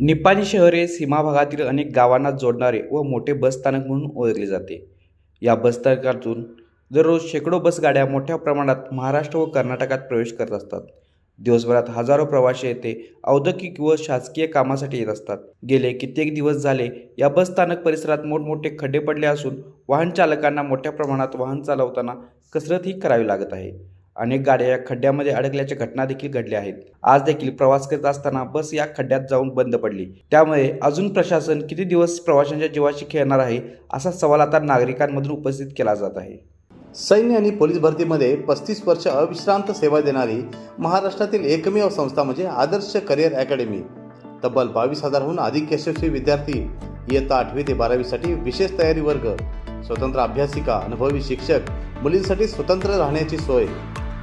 निपाणी शहर हे सीमा भागातील अनेक गावांना जोडणारे व मोठे बसस्थानक म्हणून ओळखले जाते. या बसस्थानकातून दररोज शेकडो बसगाड्या मोठ्या प्रमाणात महाराष्ट्र व कर्नाटकात प्रवेश करत असतात. दिवसभरात हजारो प्रवासी येथे औद्योगिक व शासकीय कामासाठी येत असतात. गेले कित्येक दिवस झाले या बसस्थानक परिसरात मोठमोठे खड्डे पडले असून वाहन चालकांना मोठ्या प्रमाणात वाहन चालवताना कसरतही करावी लागत आहे. अनेक गाड्या या खड्ड्यामध्ये अडकल्याच्या घटना देखील घडल्या आहेत. आज देखील प्रवास करत असताना बस या खड्ड्यात जाऊन बंद पडली. त्यामुळे अजून प्रशासन किती दिवस प्रवाशांच्या जीवाशी खेळणार आहे असा सवाल आता नागरिकांमधून उपस्थित केला जात आहे. सैन्य आणि पोलीस भरतीमध्ये पस्तीस वर्ष अविश्रांत सेवा देणारी महाराष्ट्रातील एकमेव संस्था म्हणजे आदर्श करिअर अकॅडमी. तब्बल बावीस हजारहून अधिक यशस्वी विद्यार्थी इयत्ता आठवी ते बारावीसाठी विशेष तयारी वर्ग स्वतंत्र अभ्यासिका अनुभवी शिक्षक मुलींसाठी स्वतंत्र राहण्याची सोय.